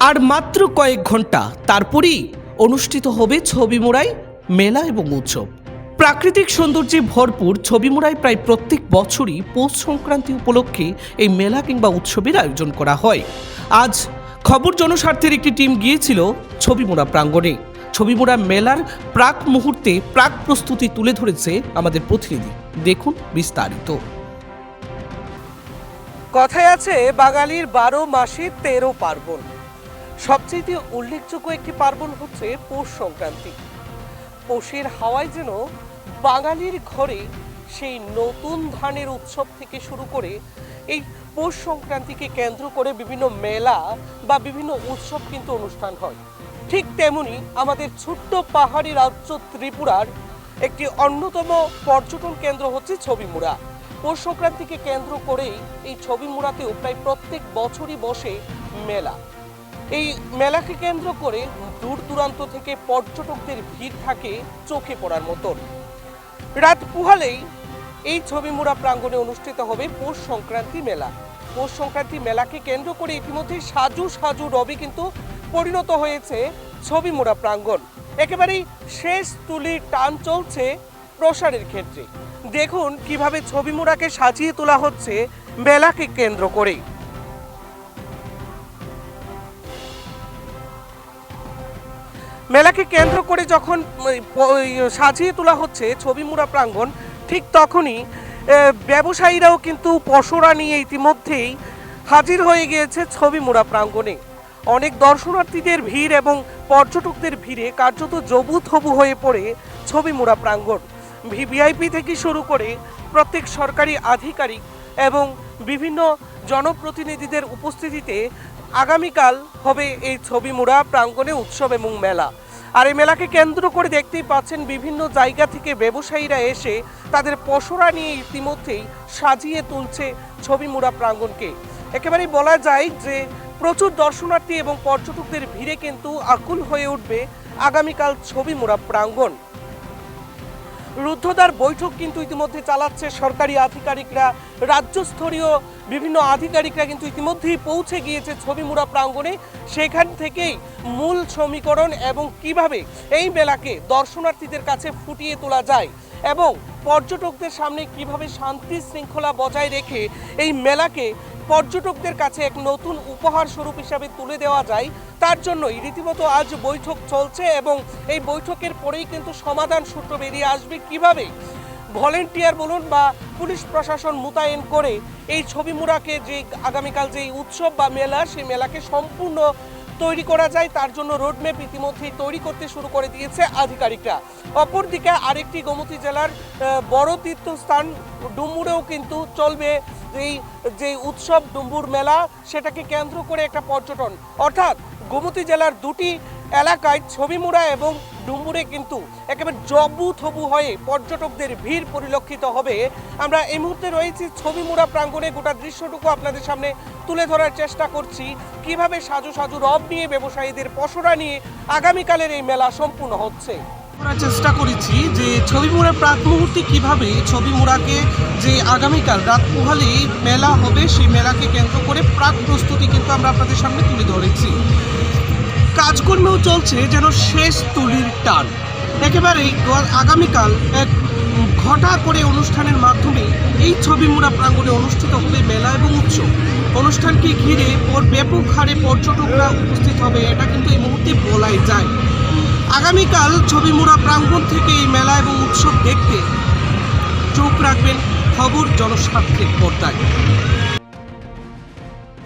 আর মাত্র কয়েক ঘণ্টা তারপরেই অনুষ্ঠিত হবে ছবিমুড়াই মেলা এবং উৎসব। প্রাকৃতিক সৌন্দর্যে ভরপুর ছবিমুড়ায় প্রায় প্রত্যেক বছরই পৌষ সংক্রান্তি উপলক্ষে এই মেলা কিংবা উৎসবের আয়োজন করা হয়। আজ খবর জনস্বার্থের একটি টিম গিয়েছিল ছবিমুড়া প্রাঙ্গণে। ছবিমুড়া মেলার প্রাক মুহূর্তে প্রাক প্রস্তুতি তুলে ধরেছে আমাদের প্রতিনিধি। দেখুন বিস্তারিত। কথায় আছে, বাঙালির বারো মাসে তেরো পার্বণ। সবচেয়ে উল্লেখযোগ্য একটি পার্বণ হচ্ছে পৌষ সংক্রান্তি। পৌষের হাওয়ায় যেন বাঙালির ঘরে সেই নতুন ধানের উৎসব থেকে শুরু করে এই পৌষ সংক্রান্তিকে কেন্দ্র করে বিভিন্ন মেলা বা বিভিন্ন উৎসব কিন্তু অনুষ্ঠান হয়। ঠিক তেমনি আমাদের ছোট্ট পাহাড়ি রাজ্য ত্রিপুরার একটি অন্যতম পর্যটন কেন্দ্র হচ্ছে ছবিমুড়া। পৌষ সংক্রান্তিকে কেন্দ্র করেই এই ছবিমুড়াতেও প্রায় প্রত্যেক বছরই বসে মেলা। এই মেলাকে কেন্দ্র করে দূর দূরান্ত থেকে পর্যটকদের ভিড় থাকে চোখে পড়ার মতন। রাত পুহালেই এই ছবিমুড়া প্রাঙ্গণে অনুষ্ঠিত হবে পৌষ সংক্রান্তি মেলা। পৌষ সংক্রান্তি মেলাকে কেন্দ্র করে ইতিমধ্যে সাজু সাজু রবি কিন্তু পরিণত হয়েছে ছবিমুড়া প্রাঙ্গণ। একেবারেই শেষ তুলির টান চলছে প্রসারের ক্ষেত্রে। দেখুন কীভাবে ছবিমুড়াকে সাজিয়ে তোলা হচ্ছে মেলাকে কেন্দ্র করেই। মেলাকে কেন্দ্র করে যখন সাজিয়ে তোলা হচ্ছে ছবিমুড়া প্রাঙ্গণ, ঠিক তখনই ব্যবসায়ীরাও কিন্তু পসরা নিয়ে ইতিমধ্যেই হাজির হয়ে গিয়েছে ছবিমুড়া প্রাঙ্গণে। অনেক দর্শনার্থীদের ভিড় এবং পর্যটকদের ভিড়ে কার্যত জবু থবু হয়ে পড়ে ছবিমুড়া প্রাঙ্গণ। ভিভিআইপি থেকে শুরু করে প্রত্যেক সরকারি আধিকারিক এবং বিভিন্ন জনপ্রতিনিধিদের উপস্থিতিতে আগামীকাল হবে এই ছবিমুড়া প্রাঙ্গণে উৎসব এবং মেলা। আর এই মেলাকে কেন্দ্র করে দেখতেই পাচ্ছেন বিভিন্ন জায়গা থেকে ব্যবসায়ীরা এসে তাদের পসরা নিয়ে ইতিমধ্যেই সাজিয়ে তুলছে ছবিমুড়া প্রাঙ্গণকে। একেবারেই বলা যায় যে প্রচুর দর্শনার্থী এবং পর্যটকদের ভিড়ে কিন্তু আকুল হয়ে উঠবে আগামীকাল ছবিমুড়া প্রাঙ্গণ। রুদ্ধদ্বার বৈঠক কিন্তু ইতিমধ্যে চালাচ্ছে সরকারি আধিকারিকরা। রাজ্যস্তরীয় বিভিন্ন আধিকারিকরা কিন্তু ইতিমধ্যেই পৌঁছে গিয়েছে ছবিমুড়া প্রাঙ্গণে। সেখান থেকেই মূল সমীকরণ এবং কীভাবে এই মেলাকে দর্শনার্থীদের কাছে ফুটিয়ে তোলা যায় এবং পর্যটকদের সামনে কীভাবে শান্তি শৃঙ্খলা বজায় রেখে এই মেলাকে পর্যটকদের কাছে এক নতুন উপহার স্বরূপ হিসাবে তুলে দেওয়া যায় তার জন্যই রীতিমতো আজ বৈঠক চলছে এবং এই বৈঠকের পরেই কিন্তু সমাধান সূত্র বেরিয়ে আসবে কীভাবে? ভলেন্টিয়ার বলুন বা পুলিশ প্রশাসন মোতায়েন করে এই ছবি ছবিমুড়াকে যে আগামীকাল যে উৎসব বা মেলা, সেই মেলাকে সম্পূর্ণ তৈরি করা যায়, তার জন্য রোডম্যাপ ইতিমধ্যেই তৈরি করতে শুরু করে দিয়েছে আধিকারিকরা। অপরদিকে আরেকটি গোমতী জেলার বড় তীর্থস্থান ডুমুরেও কিন্তু চলবে এই যে উৎসব ডুম্বুর মেলা, সেটাকে কেন্দ্র করে একটা পর্যটন। অর্থাৎ গোমতী জেলার দুটি এলাকায় ছবিমুড়া এবং ডুম্বুরে কিন্তু একেবারে জবু থবু হয়ে পর্যটকদের ভিড় পরিলক্ষিত হবে। আমরা এই মুহূর্তে রয়েছি ছবিমুড়া প্রাঙ্গণে। গোটা দৃশ্যটুকু আপনাদের সামনে তুলে ধরার চেষ্টা করছি। কীভাবে সাজু সাজু রব নিয়ে, ব্যবসায়ীদের পসরা নিয়ে আগামীকালের এই মেলা সম্পূর্ণ হচ্ছে? করার চেষ্টা করেছি যে ছবি মোড়ার প্রাক মুহূর্তে কীভাবে ছবি মোড়াকে যে আগামীকাল রাত পোহালেই মেলা হবে, সেই মেলাকে কেন্দ্র করে প্রাক প্রস্তুতি কিন্তু আমরা আপনাদের সামনে তুলে ধরেছি। কাজকর্মেও চলছে যেন শেষ তুলির টান। একেবারেই আগামীকাল এক ঘটা করে অনুষ্ঠানের মাধ্যমে এই ছবি মোড়া প্রাঙ্গণে অনুষ্ঠিত হবে মেলা এবং উৎসব। অনুষ্ঠানকে ঘিরে ওর ব্যাপক হারে পর্যটকরা উপস্থিত হবে, এটা কিন্তু এই মুহূর্তে বলাই যায়। আগামীকাল ছবি মোড়া প্রাঙ্গণ থেকে এই মেলা এবং উৎসব দেখতে চোখ রাখবেন খবর জনস্বার্থের পর্দায়।